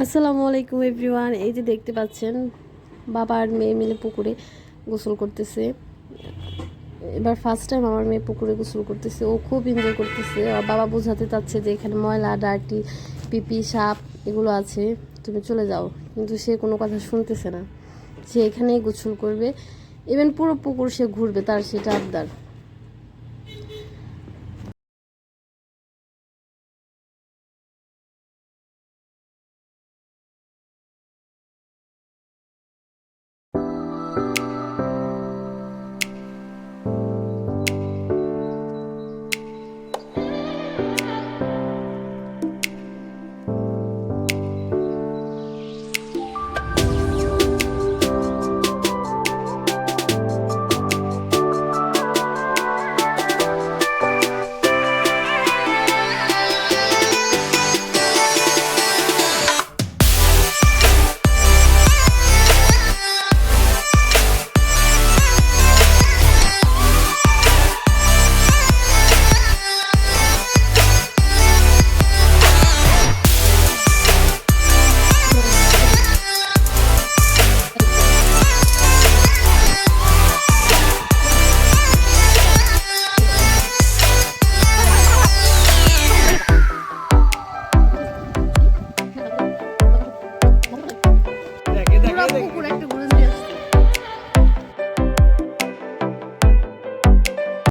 আসসালামু আলাইকুম এভরিওয়ান, এই যে দেখতে পাচ্ছেন, বাবা আর মেয়ে মিলে পুকুরে গোসল করতেছে। এবার ফার্স্ট টাইম আমার মেয়ে পুকুরে গোসল করতেছে, ও খুব এনজয় করতেছে। আর বাবা বোঝাতে চাচ্ছে যে এখানে ময়লা ডার্টি পিপি, সাপ এগুলো আছে, তুমি চলে যাও। কিন্তু সে কোনো কথা শুনতেছে না। সে এখানেই গোসল করবে। ইভেন পুরো পুকুর সে ঘুরবে, তার সেটা আবদার। Bye.